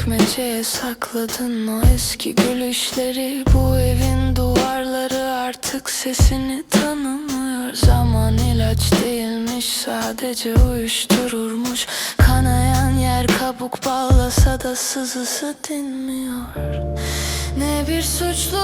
çekmeceye sakladın o eski gülüşleri. Bu evin duvarları artık sesini tanımıyor. Zaman ilaç değilmiş sadece uyuştururmuş. Kanayan yer kabuk bağlasa da sızısı dinmiyor. Ne bir suçlu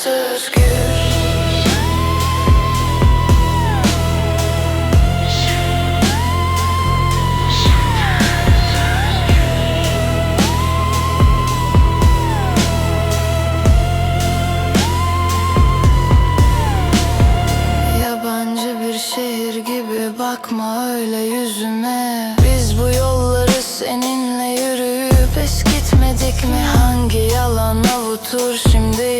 herkes özgür şehir gibi bakma öyle yüzüme Biz bu yolları seninle yürüyüp eskitmedik mi? Hangi yalan avutur şimdi